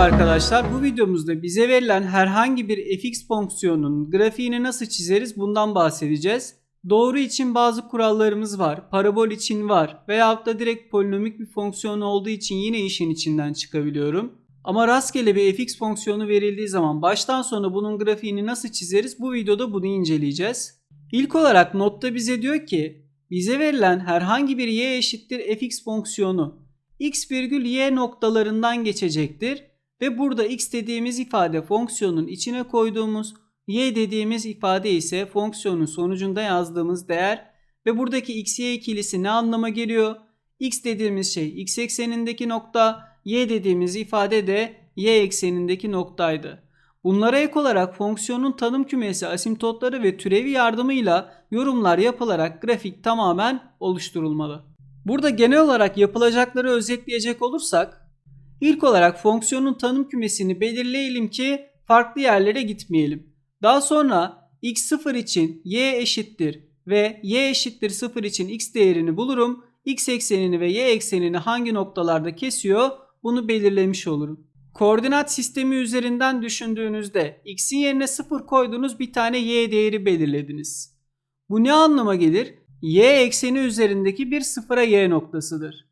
arkadaşlar. Bu videomuzda bize verilen herhangi bir fx fonksiyonunun grafiğini nasıl çizeriz bundan bahsedeceğiz. Doğru için bazı kurallarımız var. Parabol için var. Veyahut da direkt polinomik bir fonksiyon olduğu için yine işin içinden çıkabiliyorum. Ama rastgele bir fx fonksiyonu verildiği zaman baştan sona bunun grafiğini nasıl çizeriz bu videoda bunu inceleyeceğiz. İlk olarak notta bize diyor ki bize verilen herhangi bir y eşittir fx fonksiyonu x virgül y noktalarından geçecektir ve burada x dediğimiz ifade fonksiyonun içine koyduğumuz y dediğimiz ifade ise fonksiyonun sonucunda yazdığımız değer ve buradaki x y ikilisi ne anlama geliyor? x dediğimiz şey x eksenindeki nokta, y dediğimiz ifade de y eksenindeki noktaydı. Bunlara ek olarak fonksiyonun tanım kümesi asimptotları ve türevi yardımıyla yorumlar yapılarak grafik tamamen oluşturulmalı. Burada genel olarak yapılacakları özetleyecek olursak ilk olarak fonksiyonun tanım kümesini belirleyelim ki farklı yerlere gitmeyelim. Daha sonra x0 için y eşittir ve y eşittir 0 için x değerini bulurum. x eksenini ve y eksenini hangi noktalarda kesiyor bunu belirlemiş olurum. Koordinat sistemi üzerinden düşündüğünüzde x'in yerine 0 koydunuz bir tane y değeri belirlediniz. Bu ne anlama gelir? y ekseni üzerindeki bir sıfıra y noktasıdır.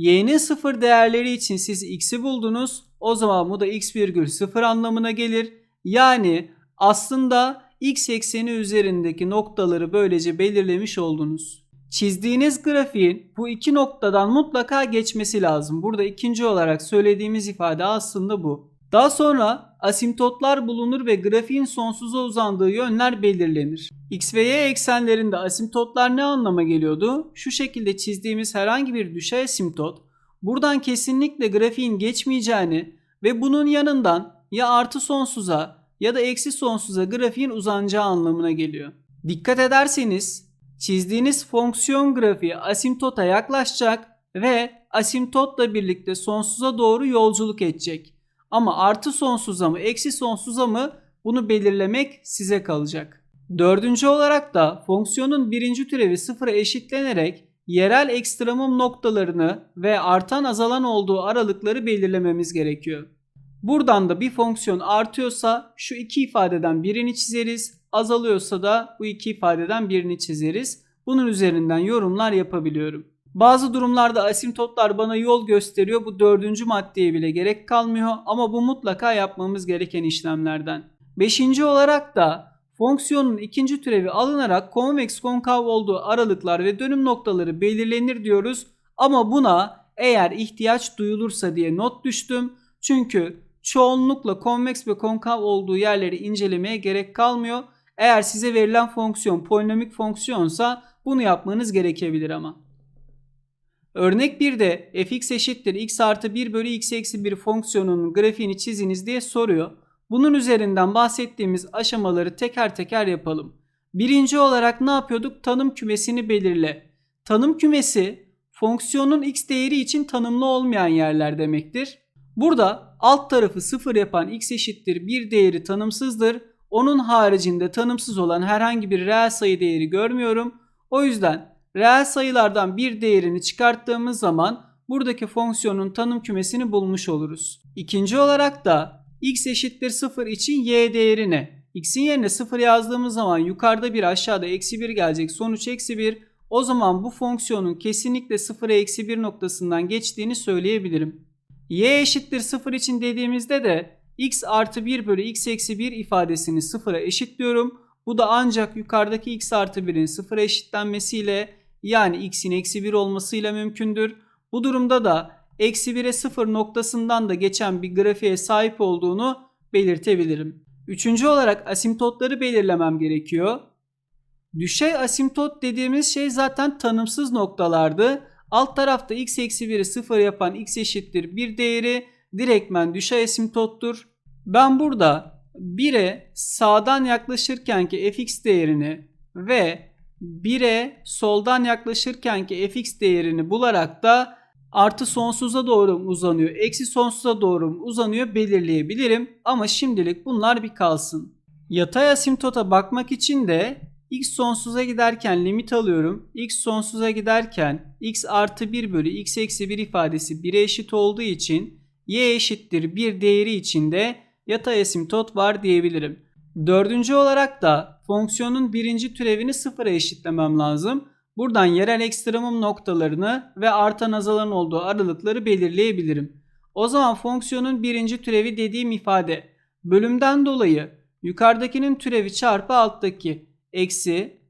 Y'nin sıfır değerleri için siz x'i buldunuz. O zaman bu da x virgül sıfır anlamına gelir. Yani aslında x ekseni üzerindeki noktaları böylece belirlemiş oldunuz. Çizdiğiniz grafiğin bu iki noktadan mutlaka geçmesi lazım. Burada ikinci olarak söylediğimiz ifade aslında bu. Daha sonra asimptotlar bulunur ve grafiğin sonsuza uzandığı yönler belirlenir. X ve Y eksenlerinde asimptotlar ne anlama geliyordu? Şu şekilde çizdiğimiz herhangi bir düşey asimptot buradan kesinlikle grafiğin geçmeyeceğini ve bunun yanından ya artı sonsuza ya da eksi sonsuza grafiğin uzanacağı anlamına geliyor. Dikkat ederseniz çizdiğiniz fonksiyon grafiği asimptota yaklaşacak ve asimptotla birlikte sonsuza doğru yolculuk edecek. Ama artı sonsuza mı eksi sonsuza mı bunu belirlemek size kalacak. Dördüncü olarak da fonksiyonun birinci türevi sıfıra eşitlenerek yerel ekstremum noktalarını ve artan azalan olduğu aralıkları belirlememiz gerekiyor. Buradan da bir fonksiyon artıyorsa şu iki ifadeden birini çizeriz, azalıyorsa da bu iki ifadeden birini çizeriz. Bunun üzerinden yorumlar yapabiliyorum. Bazı durumlarda asimptotlar bana yol gösteriyor. Bu dördüncü maddeye bile gerek kalmıyor ama bu mutlaka yapmamız gereken işlemlerden. Beşinci olarak da fonksiyonun ikinci türevi alınarak konveks konkav olduğu aralıklar ve dönüm noktaları belirlenir diyoruz. Ama buna eğer ihtiyaç duyulursa diye not düştüm. Çünkü çoğunlukla konveks ve konkav olduğu yerleri incelemeye gerek kalmıyor. Eğer size verilen fonksiyon polinomik fonksiyonsa bunu yapmanız gerekebilir ama. Örnek 1'de fx eşittir x artı 1 bölü x eksi 1 fonksiyonunun grafiğini çiziniz diye soruyor. Bunun üzerinden bahsettiğimiz aşamaları teker teker yapalım. Birinci olarak ne yapıyorduk? Tanım kümesini belirle. Tanım kümesi fonksiyonun x değeri için tanımlı olmayan yerler demektir. Burada alt tarafı 0 yapan x eşittir 1 değeri tanımsızdır. Onun haricinde tanımsız olan herhangi bir reel sayı değeri görmüyorum. O yüzden reel sayılardan bir değerini çıkarttığımız zaman buradaki fonksiyonun tanım kümesini bulmuş oluruz. İkinci olarak da x eşittir 0 için y değeri ne? x'in yerine 0 yazdığımız zaman yukarıda bir aşağıda eksi 1 gelecek sonuç eksi 1. O zaman bu fonksiyonun kesinlikle 0'a eksi 1 noktasından geçtiğini söyleyebilirim. y eşittir 0 için dediğimizde de x artı 1 bölü x eksi 1 ifadesini 0'a eşitliyorum. Bu da ancak yukarıdaki x artı 1'in 0'a eşitlenmesiyle yani x'in eksi 1 olmasıyla mümkündür. Bu durumda da eksi 1'e 0 noktasından da geçen bir grafiğe sahip olduğunu belirtebilirim. Üçüncü olarak asimptotları belirlemem gerekiyor. Düşey asimptot dediğimiz şey zaten tanımsız noktalardı. Alt tarafta x eksi 1'i 0 yapan x eşittir bir değeri direktmen düşey asimptottur. Ben burada 1'e sağdan yaklaşırkenki fx değerini ve 1'e soldan yaklaşırkenki fx değerini bularak da artı sonsuza doğru uzanıyor, eksi sonsuza doğru uzanıyor belirleyebilirim. Ama şimdilik bunlar bir kalsın. Yatay asimptota bakmak için de x sonsuza giderken limit alıyorum. x sonsuza giderken x artı 1 bölü x eksi 1 ifadesi 1'e eşit olduğu için y eşittir 1 değeri içinde yatay asimtot var diyebilirim. Dördüncü olarak da fonksiyonun birinci türevini sıfıra eşitlemem lazım. Buradan yerel ekstremum noktalarını ve artan azalan olduğu aralıkları belirleyebilirim. O zaman fonksiyonun birinci türevi dediğim ifade bölümden dolayı yukarıdakinin türevi çarpı alttaki eksi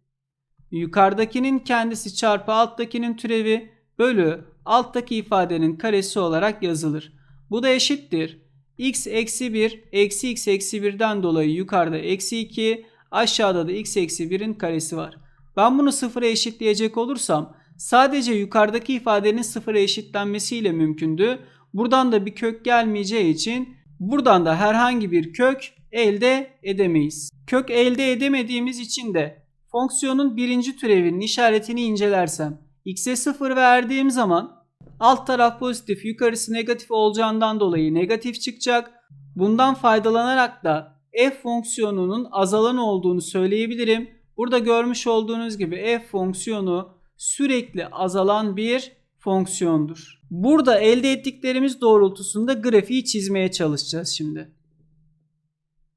yukarıdakinin kendisi çarpı alttakinin türevi bölü alttaki ifadenin karesi olarak yazılır. Bu da eşittir. X eksi 1 eksi x eksi 1'den dolayı yukarıda eksi 2 aşağıda da x eksi 1'in karesi var. Ben bunu sıfıra eşitleyecek olursam sadece yukarıdaki ifadenin sıfıra eşitlenmesiyle mümkündü. Buradan da bir kök gelmeyeceği için buradan da herhangi bir kök elde edemeyiz. Kök elde edemediğimiz için de fonksiyonun birinci türevinin işaretini incelersem x'e 0 verdiğim zaman alt taraf pozitif yukarısı negatif olacağından dolayı negatif çıkacak. Bundan faydalanarak da f fonksiyonunun azalan olduğunu söyleyebilirim. Burada görmüş olduğunuz gibi f fonksiyonu sürekli azalan bir fonksiyondur. Burada elde ettiklerimiz doğrultusunda grafiği çizmeye çalışacağız şimdi.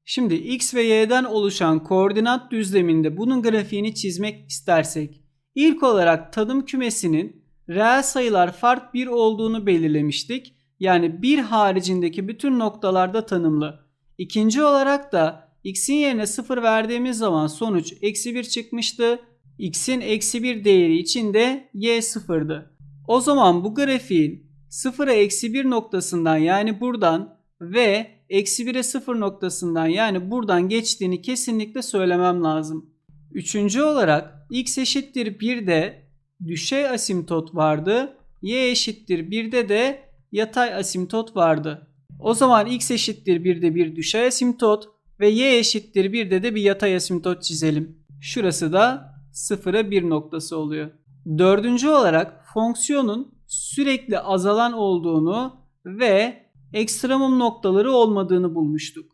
Şimdi x ve y'den oluşan koordinat düzleminde bunun grafiğini çizmek istersek ilk olarak tadım kümesinin reel sayılar fark 1 olduğunu belirlemiştik. Yani 1 haricindeki bütün noktalarda tanımlı. İkinci olarak da x'in yerine 0 verdiğimiz zaman sonuç eksi 1 çıkmıştı. x'in eksi 1 değeri için de y sıfırdı. O zaman bu grafiğin 0'a eksi 1 noktasından yani buradan ve eksi 1'e 0 noktasından yani buradan geçtiğini kesinlikle söylemem lazım. Üçüncü olarak x eşittir 1'de düşey asimtot vardı. y eşittir 1'de de yatay asimtot vardı. O zaman x eşittir 1'de bir düşey asimtot ve y eşittir 1'de de bir yatay asimtot çizelim. Şurası da 0'a 1 noktası oluyor. Dördüncü olarak fonksiyonun sürekli azalan olduğunu ve ekstremum noktaları olmadığını bulmuştuk.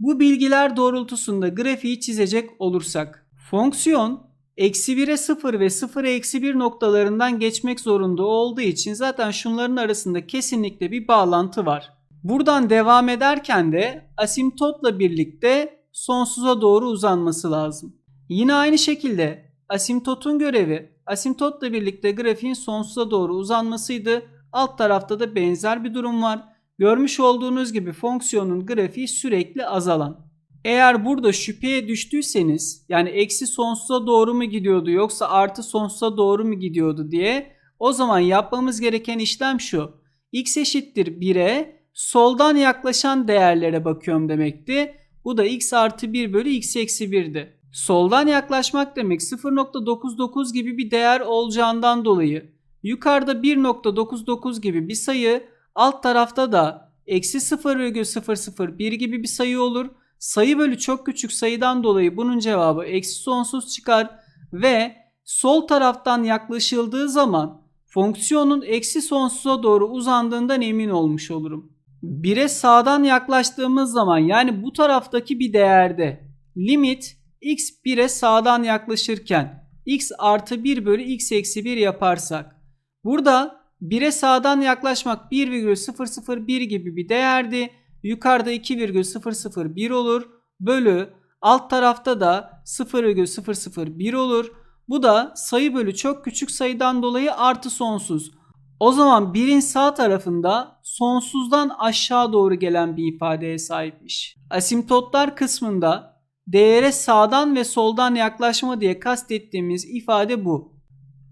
Bu bilgiler doğrultusunda grafiği çizecek olursak fonksiyon eksi 1'e 0 ve 0'a eksi 1 noktalarından geçmek zorunda olduğu için zaten şunların arasında kesinlikle bir bağlantı var. Buradan devam ederken de asimtotla birlikte sonsuza doğru uzanması lazım. Yine aynı şekilde asimtotun görevi asimtotla birlikte grafiğin sonsuza doğru uzanmasıydı. Alt tarafta da benzer bir durum var. Görmüş olduğunuz gibi fonksiyonun grafiği sürekli azalan. Eğer burada şüpheye düştüyseniz yani eksi sonsuza doğru mu gidiyordu yoksa artı sonsuza doğru mu gidiyordu diye o zaman yapmamız gereken işlem şu. x eşittir 1'e soldan yaklaşan değerlere bakıyorum demekti. Bu da x artı 1 bölü x eksi 1'di. Soldan yaklaşmak demek 0.99 gibi bir değer olacağından dolayı yukarıda 1.99 gibi bir sayı alt tarafta da eksi 0,001 gibi bir sayı olur. Sayı bölü çok küçük sayıdan dolayı bunun cevabı eksi sonsuz çıkar ve sol taraftan yaklaşıldığı zaman fonksiyonun eksi sonsuza doğru uzandığından emin olmuş olurum. 1'e sağdan yaklaştığımız zaman yani bu taraftaki bir değerde limit x 1'e sağdan yaklaşırken x artı 1 bölü x eksi 1 yaparsak burada 1'e sağdan yaklaşmak 1,001 gibi bir değerdi. Yukarıda 2,001 olur. Bölü alt tarafta da 0,001 olur. Bu da sayı bölü çok küçük sayıdan dolayı artı sonsuz. O zaman birin sağ tarafında sonsuzdan aşağı doğru gelen bir ifadeye sahipmiş. Asimtotlar kısmında değere sağdan ve soldan yaklaşma diye kastettiğimiz ifade bu.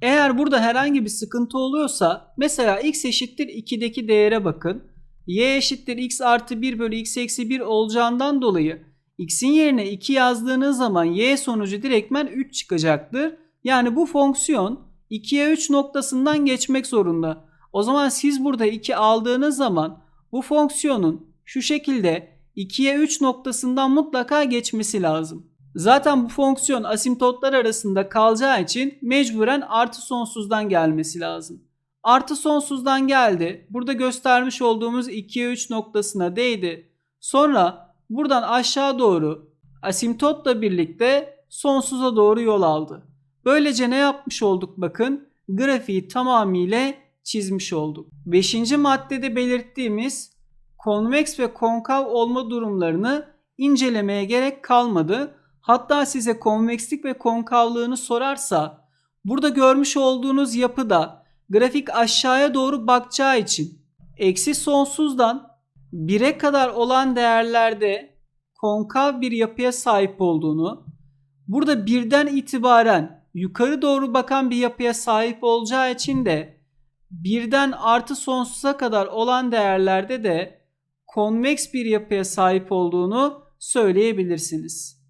Eğer burada herhangi bir sıkıntı oluyorsa mesela x eşittir 2'deki değere bakın. Y eşittir x artı 1 bölü x eksi 1 olacağından dolayı x'in yerine 2 yazdığınız zaman y sonucu direktmen 3 çıkacaktır. Yani bu fonksiyon 2'ye 3 noktasından geçmek zorunda. O zaman siz burada 2 aldığınız zaman bu fonksiyonun şu şekilde 2'ye 3 noktasından mutlaka geçmesi lazım. Zaten bu fonksiyon asimptotlar arasında kalacağı için mecburen artı sonsuzdan gelmesi lazım. Artı sonsuzdan geldi. Burada göstermiş olduğumuz 2'ye 3 noktasına değdi. Sonra buradan aşağı doğru asimptotla birlikte sonsuza doğru yol aldı. Böylece ne yapmış olduk bakın? Grafiği tamamıyla çizmiş olduk. Beşinci maddede belirttiğimiz konveks ve konkav olma durumlarını incelemeye gerek kalmadı. Hatta size konvekslik ve konkavlığını sorarsa burada görmüş olduğunuz yapıda grafik aşağıya doğru bakacağı için eksi sonsuzdan 1'e kadar olan değerlerde konkav bir yapıya sahip olduğunu, burada birden itibaren yukarı doğru bakan bir yapıya sahip olacağı için de birden artı sonsuza kadar olan değerlerde de konveks bir yapıya sahip olduğunu söyleyebilirsiniz.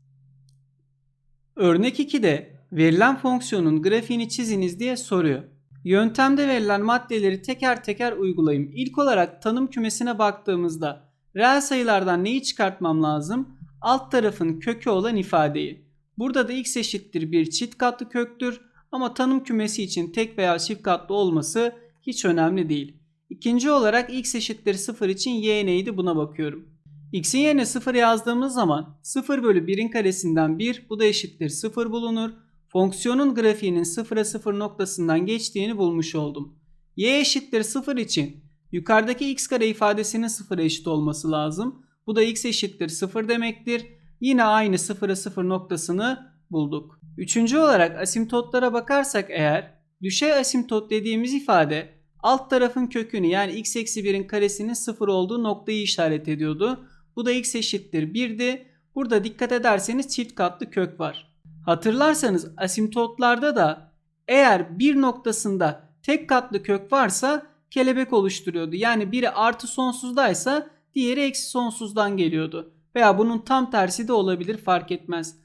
Örnek 2'de verilen fonksiyonun grafiğini çiziniz diye soruyor. Yöntemde verilen maddeleri teker teker uygulayayım. İlk olarak tanım kümesine baktığımızda reel sayılardan neyi çıkartmam lazım? Alt tarafın kökü olan ifadeyi. Burada da x eşittir bir çift katlı köktür ama tanım kümesi için tek veya çift katlı olması hiç önemli değil. İkinci olarak x eşittir 0 için y neydi buna bakıyorum. x'in yerine 0 yazdığımız zaman 0 bölü 1'in karesinden 1 bu da eşittir 0 bulunur. Fonksiyonun grafiğinin 0'a 0 noktasından geçtiğini bulmuş oldum. y eşittir 0 için yukarıdaki x kare ifadesinin 0'a eşit olması lazım. Bu da x eşittir 0 demektir. Yine aynı 0'a 0 noktasını bulduk. Üçüncü olarak asimtotlara bakarsak eğer düşey asimtot dediğimiz ifade alt tarafın kökünü yani x eksi 1'in karesinin 0 olduğu noktayı işaret ediyordu. Bu da x eşittir 1'di. Burada dikkat ederseniz çift katlı kök var. Hatırlarsanız asimtotlarda da eğer bir noktasında tek katlı kök varsa kelebek oluşturuyordu. Yani biri artı sonsuzdaysa diğeri eksi sonsuzdan geliyordu. Veya bunun tam tersi de olabilir fark etmez.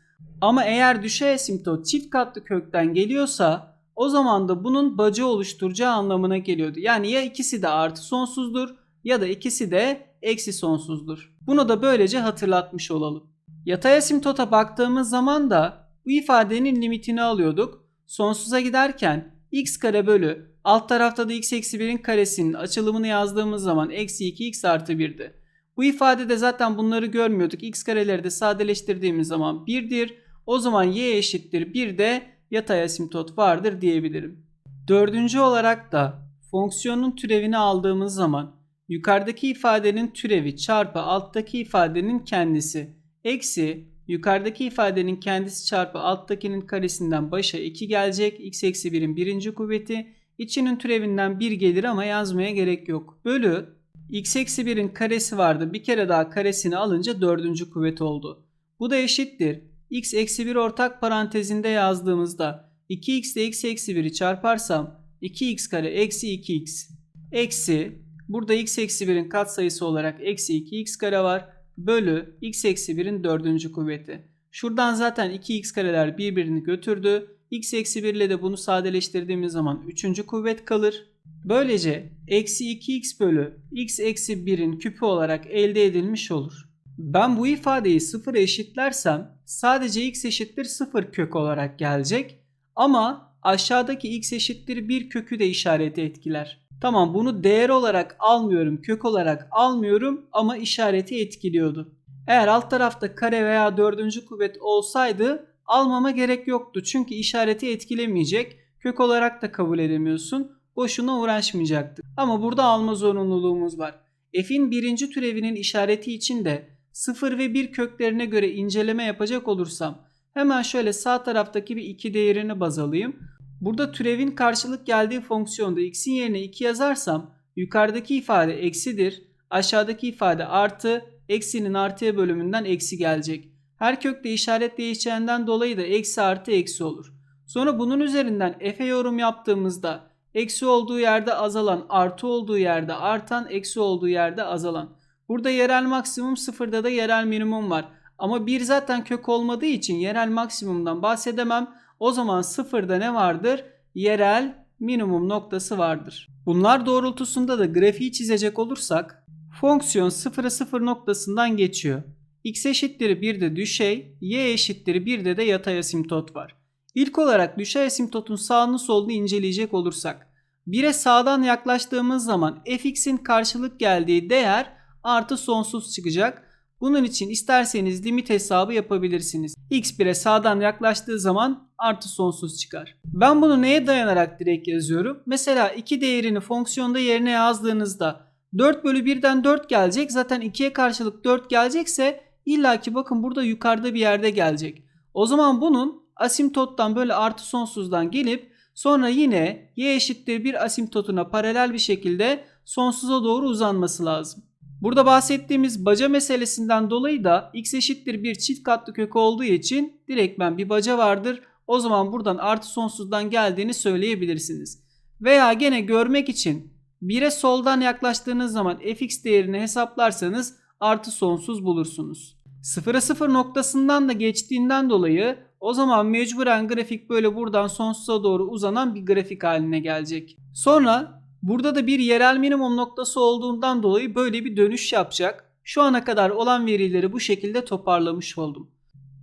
Ama eğer düşey asimtot çift katlı kökten geliyorsa o zaman da bunun bacı oluşturacağı anlamına geliyordu. Yani ya ikisi de artı sonsuzdur ya da ikisi de eksi sonsuzdur. Bunu da böylece hatırlatmış olalım. Yatay asimtota baktığımız zaman da bu ifadenin limitini alıyorduk. Sonsuza giderken x kare bölü alt tarafta da x eksi 1'in karesinin açılımını yazdığımız zaman eksi 2 x artı 1'di. Bu ifadede zaten bunları görmüyorduk. x kareleri de sadeleştirdiğimiz zaman 1'dir. O zaman y eşittir 1 de yatay asimtot vardır diyebilirim. Dördüncü olarak da fonksiyonun türevini aldığımız zaman yukarıdaki ifadenin türevi çarpı alttaki ifadenin kendisi eksi yukarıdaki ifadenin kendisi çarpı alttakinin karesinden başa 2 gelecek. x eksi 1'in birinci kuvveti. İçinin türevinden 1 gelir ama yazmaya gerek yok. Bölü x eksi 1'in karesi vardı. Bir kere daha karesini alınca dördüncü kuvvet oldu. Bu da eşittir. x eksi 1 ortak parantezinde yazdığımızda 2x ile x eksi 1'i çarparsam 2x kare eksi 2x eksi burada x eksi 1'in katsayısı olarak eksi 2x kare var bölü x eksi 1'in dördüncü kuvveti. Şuradan zaten 2x kareler birbirini götürdü. x eksi 1 ile de bunu sadeleştirdiğimiz zaman üçüncü kuvvet kalır. Böylece eksi 2x bölü x eksi 1'in küpü olarak elde edilmiş olur. Ben bu ifadeyi sıfıra eşitlersem sadece x eşittir 0 kök olarak gelecek. Ama aşağıdaki x eşittir 1 kökü de işareti etkiler. Tamam bunu değer olarak almıyorum, kök olarak almıyorum ama işareti etkiliyordu. Eğer alt tarafta kare veya dördüncü kuvvet olsaydı almama gerek yoktu. Çünkü işareti etkilemeyecek. Kök olarak da kabul edemiyorsun. Boşuna uğraşmayacaktı. Ama burada alma zorunluluğumuz var. F'in birinci türevinin işareti için de 0 ve 1 köklerine göre inceleme yapacak olursam hemen şöyle sağ taraftaki bir 2 değerini baz alayım. Burada türevin karşılık geldiği fonksiyonda x'in yerine 2 yazarsam yukarıdaki ifade eksidir. Aşağıdaki ifade artı, eksinin artıya bölümünden eksi gelecek. Her kökte işaret değişeceğinden dolayı da eksi artı eksi olur. Sonra bunun üzerinden f'e yorum yaptığımızda eksi olduğu yerde azalan, artı olduğu yerde artan, eksi olduğu yerde azalan. Burada yerel maksimum sıfırda da yerel minimum var. Ama bir zaten kök olmadığı için yerel maksimumdan bahsedemem. O zaman sıfırda ne vardır? Yerel minimum noktası vardır. Bunlar doğrultusunda da grafiği çizecek olursak fonksiyon 0'a 0 noktasından geçiyor. x eşittir 1'de düşey, y eşittir 1'de de yatay asimtot var. İlk olarak düşey asimtotun sağını solunu inceleyecek olursak 1'e sağdan yaklaştığımız zaman fx'in karşılık geldiği değer artı sonsuz çıkacak. Bunun için isterseniz limit hesabı yapabilirsiniz. x1'e sağdan yaklaştığı zaman artı sonsuz çıkar. Ben bunu neye dayanarak direkt yazıyorum? Mesela 2 değerini fonksiyonda yerine yazdığınızda 4 bölü 1'den 4 gelecek. Zaten 2'ye karşılık 4 gelecekse illaki bakın burada yukarıda bir yerde gelecek. O zaman bunun asimtottan böyle artı sonsuzdan gelip sonra yine y eşittir bir asimtotuna paralel bir şekilde sonsuza doğru uzanması lazım. Burada bahsettiğimiz baca meselesinden dolayı da x eşittir bir çift katlı kök olduğu için direktmen bir baca vardır. O zaman buradan artı sonsuzdan geldiğini söyleyebilirsiniz. Veya gene görmek için 1'e soldan yaklaştığınız zaman fx değerini hesaplarsanız artı sonsuz bulursunuz. 0'a 0 noktasından da geçtiğinden dolayı o zaman mecburen grafik böyle buradan sonsuza doğru uzanan bir grafik haline gelecek. Sonra burada da bir yerel minimum noktası olduğundan dolayı böyle bir dönüş yapacak. Şu ana kadar olan verileri bu şekilde toparlamış oldum.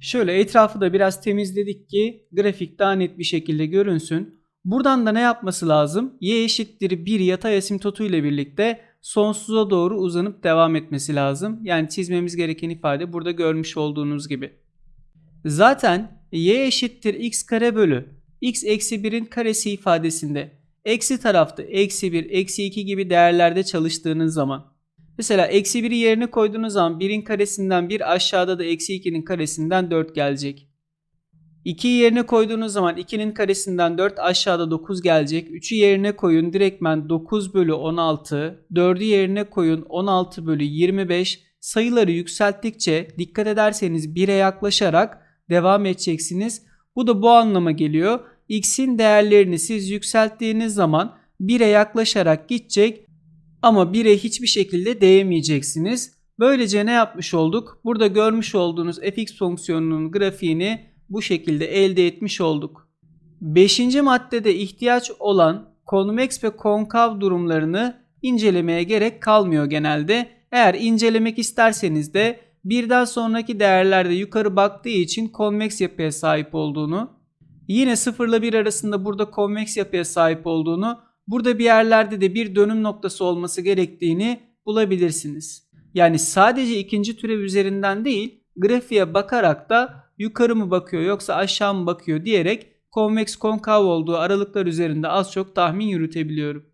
Şöyle etrafı da biraz temizledik ki grafik daha net bir şekilde görünsün. Buradan da ne yapması lazım? Y eşittir 1 yatay asimtotu ile birlikte sonsuza doğru uzanıp devam etmesi lazım. Yani çizmemiz gereken ifade burada görmüş olduğunuz gibi. Zaten y eşittir x kare bölü x eksi 1'in karesi ifadesinde eksi tarafta eksi 1, eksi 2 gibi değerlerde çalıştığınız zaman mesela eksi 1'i yerine koyduğunuz zaman 1'in karesinden 1 aşağıda da eksi 2'nin karesinden 4 gelecek. 2'yi yerine koyduğunuz zaman 2'nin karesinden 4 aşağıda 9 gelecek. 3'ü yerine koyun direktmen 9 bölü 16. 4'ü yerine koyun 16 bölü 25. Sayıları yükselttikçe dikkat ederseniz 1'e yaklaşarak devam edeceksiniz. Bu da bu anlama geliyor. X'in değerlerini siz yükselttiğiniz zaman 1'e yaklaşarak gidecek ama 1'e hiçbir şekilde değemeyeceksiniz. Böylece ne yapmış olduk? Burada görmüş olduğunuz fx fonksiyonunun grafiğini bu şekilde elde etmiş olduk. Beşinci maddede ihtiyaç olan konveks ve konkav durumlarını incelemeye gerek kalmıyor genelde. Eğer incelemek isterseniz de birden sonraki değerlerde yukarı baktığı için konveks yapıya sahip olduğunu, yine 0 ile 1 arasında burada konveks yapıya sahip olduğunu, burada bir yerlerde de bir dönüm noktası olması gerektiğini bulabilirsiniz. Yani sadece ikinci türev üzerinden değil, grafiğe bakarak da yukarı mı bakıyor yoksa aşağı mı bakıyor diyerek konveks konkav olduğu aralıklar üzerinde az çok tahmin yürütebiliyorum.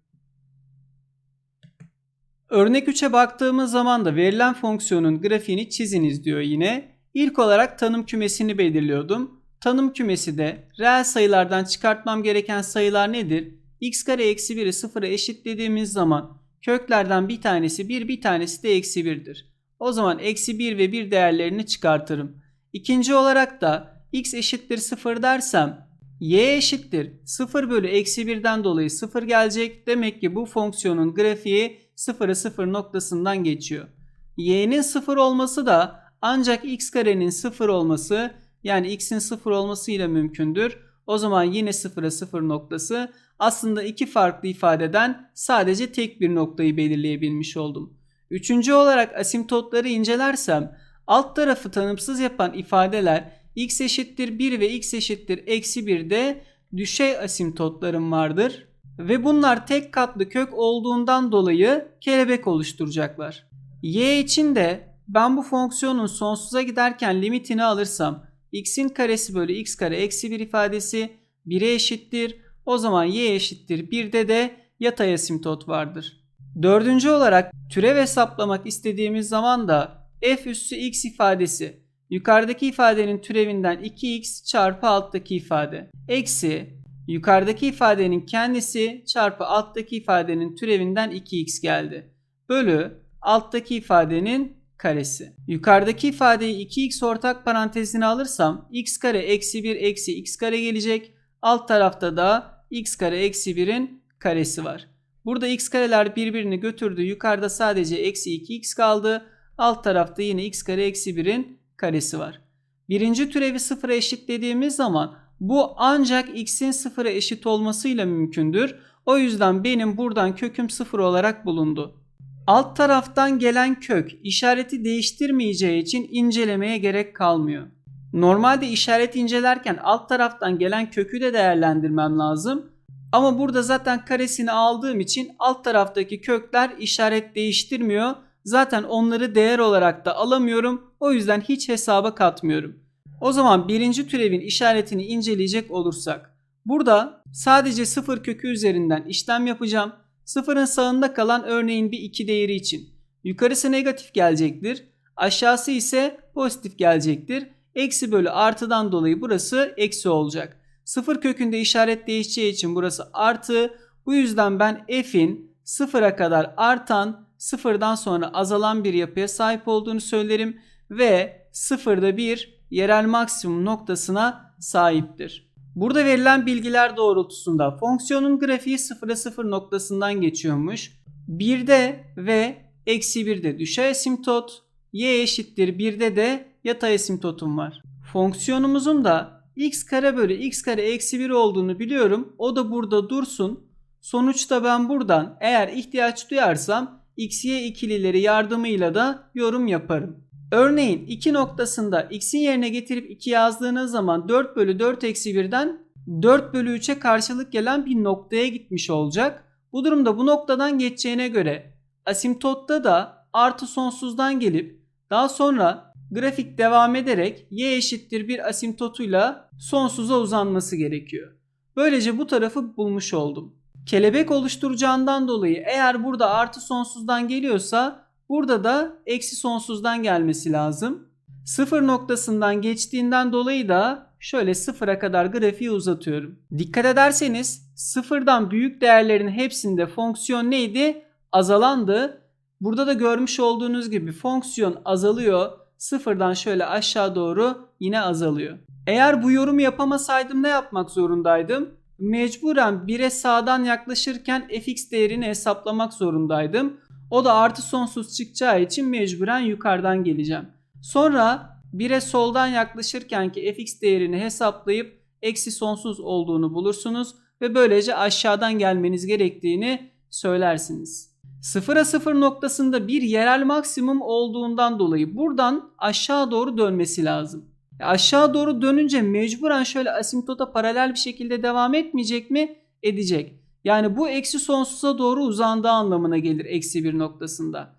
Örnek 3'e baktığımız zaman da verilen fonksiyonun grafiğini çiziniz diyor yine. İlk olarak tanım kümesini belirliyordum. Tanım kümesi de reel sayılardan çıkartmam gereken sayılar nedir? x kare eksi 1'i sıfıra eşitlediğimiz zaman köklerden bir tanesi 1 bir tanesi de eksi 1'dir. O zaman eksi 1 ve 1 değerlerini çıkartırım. İkinci olarak da x eşittir 0 dersem y eşittir 0 bölü eksi 1'den dolayı 0 gelecek. Demek ki bu fonksiyonun grafiği 0'a 0 noktasından geçiyor. y'nin 0 olması da ancak x karenin 0 olması yani x'in 0 olmasıyla mümkündür. O zaman yine 0'a 0 noktası aslında iki farklı ifadeden sadece tek bir noktayı belirleyebilmiş oldum. Üçüncü olarak asimtotları incelersem alt tarafı tanımsız yapan ifadeler x eşittir 1 ve x eşittir eksi 1'de düşey asimtotlarım vardır. Ve bunlar tek katlı kök olduğundan dolayı kelebek oluşturacaklar. y için de ben bu fonksiyonun sonsuza giderken limitini alırsam x'in karesi bölü x kare eksi 1 ifadesi 1'e eşittir. O zaman y eşittir 1'de de yatay asimtot vardır. Dördüncü olarak türev hesaplamak istediğimiz zaman da f üssü x ifadesi yukarıdaki ifadenin türevinden 2x çarpı alttaki ifade eksi yukarıdaki ifadenin kendisi çarpı alttaki ifadenin türevinden 2x geldi. Bölü alttaki ifadenin karesi. Yukarıdaki ifadeyi 2x ortak parantezine alırsam x kare eksi 1 eksi x kare gelecek. Alt tarafta da x kare eksi 1'in karesi var. Burada x kareler birbirini götürdü. Yukarıda sadece eksi 2x kaldı. Alt tarafta yine x kare eksi 1'in karesi var. Birinci türevi sıfıra eşitlediğimiz zaman bu ancak x'in sıfıra eşit olmasıyla mümkündür. O yüzden benim buradan köküm sıfır olarak bulundu. Alt taraftan gelen kök işareti değiştirmeyeceği için incelemeye gerek kalmıyor. Normalde işaret incelerken alt taraftan gelen kökü de değerlendirmem lazım. Ama burada zaten karesini aldığım için alt taraftaki kökler işaret değiştirmiyor. Zaten onları değer olarak da alamıyorum. O yüzden hiç hesaba katmıyorum. O zaman birinci türevin işaretini inceleyecek olursak. Burada sadece sıfır kökü üzerinden işlem yapacağım. Sıfırın sağında kalan örneğin bir 2 değeri için. Yukarısı negatif gelecektir. Aşağısı ise pozitif gelecektir. Eksi bölü artıdan dolayı burası eksi olacak. Sıfır kökünde işaret değişeceği için burası artı. Bu yüzden ben f'in sıfıra kadar artan sıfırdan sonra azalan bir yapıya sahip olduğunu söylerim ve sıfırda bir yerel maksimum noktasına sahiptir. Burada verilen bilgiler doğrultusunda fonksiyonun grafiği sıfıra sıfır noktasından geçiyormuş. 1'de ve eksi 1'de düşey asimtot, y eşittir 1'de de yatay asimtotum var. Fonksiyonumuzun da x kare bölü x kare eksi 1 olduğunu biliyorum. O da burada dursun. Sonuçta ben buradan eğer ihtiyaç duyarsam x, y ikilileri yardımıyla da yorum yaparım. Örneğin 2 noktasında x'in yerine getirip 2 yazdığınız zaman 4 bölü 4 eksi 1'den 4 bölü 3'e karşılık gelen bir noktaya gitmiş olacak. Bu durumda bu noktadan geçeceğine göre asimtotta da artı sonsuzdan gelip daha sonra grafik devam ederek y eşittir bir asimtotuyla sonsuza uzanması gerekiyor. Böylece bu tarafı bulmuş oldum. Kelebek oluşturacağından dolayı eğer burada artı sonsuzdan geliyorsa burada da eksi sonsuzdan gelmesi lazım. Sıfır noktasından geçtiğinden dolayı da şöyle sıfıra kadar grafiği uzatıyorum. Dikkat ederseniz sıfırdan büyük değerlerin hepsinde fonksiyon neydi? Azalandı. Burada da görmüş olduğunuz gibi fonksiyon azalıyor. Sıfırdan şöyle aşağı doğru yine azalıyor. Eğer bu yorumu yapamasaydım ne yapmak zorundaydım? Mecburen 1'e sağdan yaklaşırken fx değerini hesaplamak zorundaydım. O da artı sonsuz çıkacağı için mecburen yukarıdan geleceğim. Sonra 1'e soldan yaklaşırken ki fx değerini hesaplayıp eksi sonsuz olduğunu bulursunuz ve böylece aşağıdan gelmeniz gerektiğini söylersiniz. Sıfıra sıfır noktasında bir yerel maksimum olduğundan dolayı buradan aşağı doğru dönmesi lazım. E aşağı doğru dönünce mecburen şöyle asimtota paralel bir şekilde devam etmeyecek mi? Edecek. Yani bu eksi sonsuza doğru uzandığı anlamına gelir eksi bir noktasında.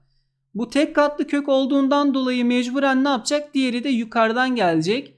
Bu tek katlı kök olduğundan dolayı mecburen ne yapacak? Diğeri de yukarıdan gelecek.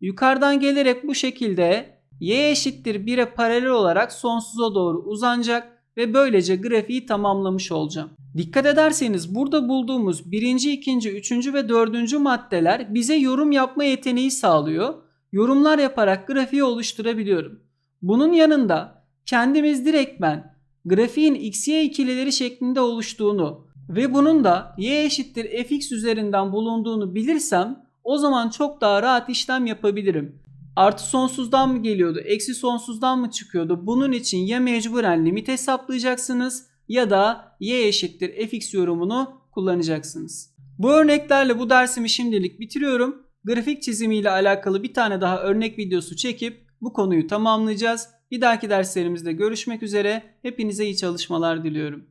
Yukarıdan gelerek bu şekilde y eşittir 1'e paralel olarak sonsuza doğru uzanacak ve böylece grafiği tamamlamış olacağım. Dikkat ederseniz burada bulduğumuz birinci, ikinci, üçüncü ve dördüncü maddeler bize yorum yapma yeteneği sağlıyor. Yorumlar yaparak grafiği oluşturabiliyorum. Bunun yanında kendimiz direktmen grafiğin x, y ikilileri şeklinde oluştuğunu ve bunun da y eşittir fx üzerinden bulunduğunu bilirsem o zaman çok daha rahat işlem yapabilirim. Artı sonsuzdan mı geliyordu, eksi sonsuzdan mı çıkıyordu? Bunun için ya mecburen limit hesaplayacaksınız ya da y eşittir fx yorumunu kullanacaksınız. Bu örneklerle bu dersimi şimdilik bitiriyorum. Grafik çizimiyle alakalı bir tane daha örnek videosu çekip bu konuyu tamamlayacağız. Bir dahaki derslerimizde görüşmek üzere. Hepinize iyi çalışmalar diliyorum.